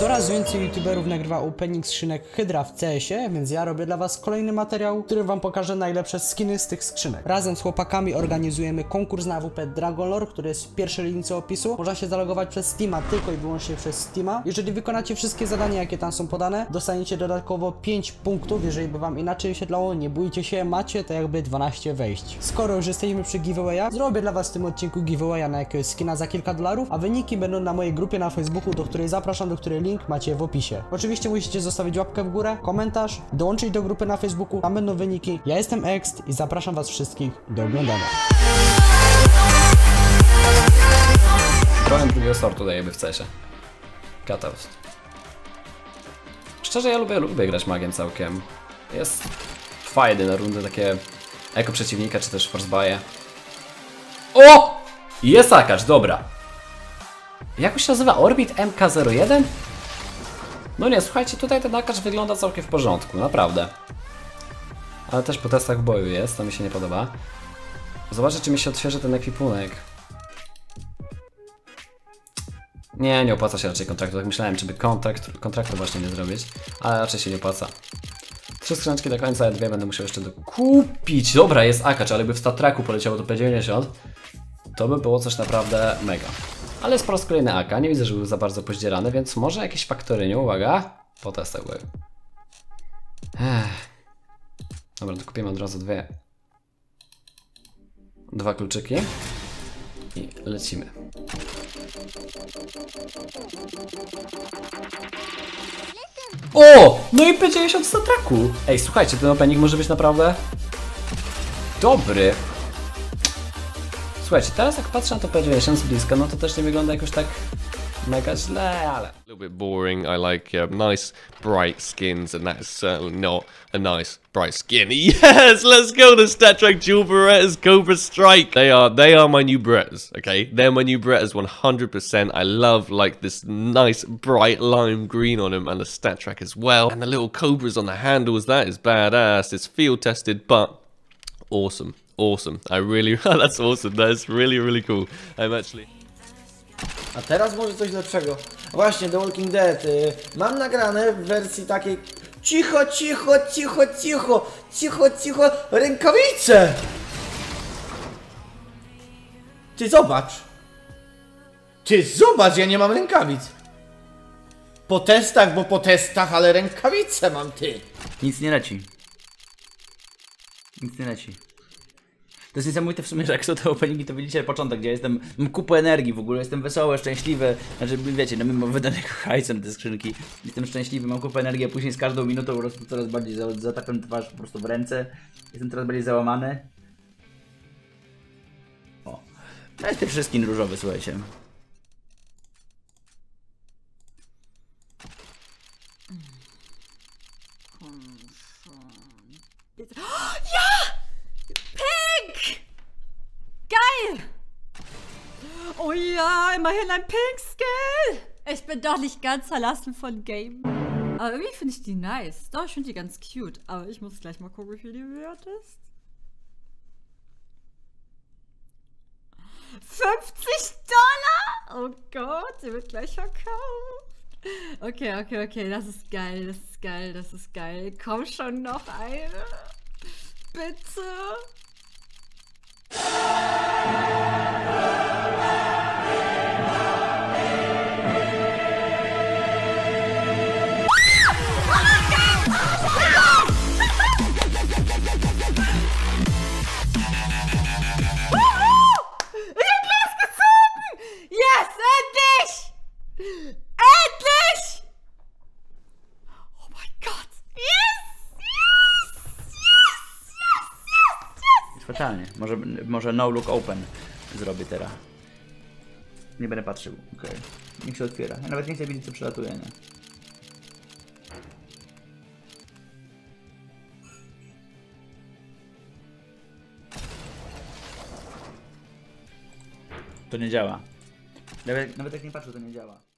Coraz więcej youtuberów nagrywa opening skrzynek Hydra w CS-ie, więc ja robię dla was kolejny materiał, w którym wam pokażę najlepsze skiny z tych skrzynek. Razem z chłopakami organizujemy konkurs na AWP Dragon Lore, który jest w pierwszej linii opisu. Można się zalogować przez Steama, tylko i wyłącznie przez Steama. Jeżeli wykonacie wszystkie zadania, jakie tam są podane, dostaniecie dodatkowo 5 punktów, jeżeli by wam inaczej wyświetlało, nie bójcie się, macie to jakby 12 wejść. Skoro już jesteśmy przy giveawaya, zrobię dla was w tym odcinku giveawaya na jakiegoś skina za kilka dolarów, a wyniki będą na mojej grupie na Facebooku, do której zapraszam, do której link macie w opisie. Oczywiście musicie zostawić łapkę w górę, komentarz, dołączyć do grupy na Facebooku, tam będą wyniki. Ja jestem Ext i zapraszam was wszystkich do oglądania. Broń drugiego sortu dajemy w cesie. Cutout. Szczerze, ja lubię, lubię grać magiem całkiem. Jest fajny na rundy takie eko przeciwnika, czy też force buye. O! Jest akacz, dobra. Jak się nazywa? Orbit MK01? No nie, słuchajcie, tutaj ten akacz wygląda całkiem w porządku, naprawdę. Ale też po testach w boju jest, to mi się nie podoba. Zobaczę, czy mi się odświeży ten ekwipunek. Nie, nie opłaca się raczej kontraktu. Tak myślałem, czy by kontrakt, kontraktu właśnie nie zrobić, ale raczej się nie opłaca. Trzy skrzyneczki do końca, a dwie będę musiał jeszcze dokupić. Dobra, jest akacz, ale by w statraku poleciało to P90, to by było coś naprawdę mega. Ale jest po raz kolejny AK, nie widzę, że był za bardzo pozdzierany, więc może jakieś faktorynie, uwaga, po testach były. Ech. Dobra, to kupimy od razu dwie. Dwa kluczyki. I lecimy. O! No i P90 w statraku! Ej, słuchajcie, ten opening może być naprawdę dobry. Słuchajcie, teraz jak patrzę na to P90 z bliska, no to też nie wygląda jakoś tak mega źle, ale... a little bit boring. I like uh, nice bright skins, and that is certainly not a nice bright skin. Yes, let's go. to The StatTrak Dual Berettas Cobra Strike. They are they are my new Berettas. Okay, they're my new Berettas 100%. I love like this nice bright lime green on them, and the StatTrak as well, and the little cobras on the handles. That is badass. It's field tested, but awesome. Awesome. I really, that's awesome. That's really, really cool. I'm actually. A teraz może coś lepszego. Właśnie, The Walking Dead. Y, mam nagrane w wersji takiej cicho, cicho, cicho, cicho, cicho, cicho, rękawice! Ty zobacz! Ty zobacz, ja nie mam rękawic! Po testach, bo po testach, ale rękawice mam ty! Nic nie leci. Nic nie leci. To jest niesamowite w sumie, że jak są te openingi, to widzicie początek, gdzie ja jestem, mam kupę energii w ogóle, jestem wesoły, szczęśliwy, znaczy wiecie, no mimo wydanego hajsu na te skrzynki, jestem szczęśliwy, mam kupę energii, a później z każdą minutą po prostu coraz bardziej za, zatapiam twarz po prostu w ręce, jestem coraz bardziej załamany. O, to jest pierwszy skin różowy, słuchajcie. Geil! Oh ja, immerhin ein Pink Skill. Ich bin doch nicht ganz verlassen von Game. Aber irgendwie finde ich die nice. Doch, ich finde die ganz cute. Aber ich muss gleich mal gucken, wie viel die wert ist. 50 Dollar? Oh Gott, sie wird gleich verkauft. Okay, okay, okay, das ist geil, das ist geil, das ist geil. Komm schon noch eine. Bitte. Fatalnie. Może, może no look open zrobię teraz. Nie będę patrzył. Okej. Niech się otwiera. Ja nawet nie chcę widzieć co przelatuje, nie? To nie działa. Nawet, nawet jak nie patrzę, to nie działa.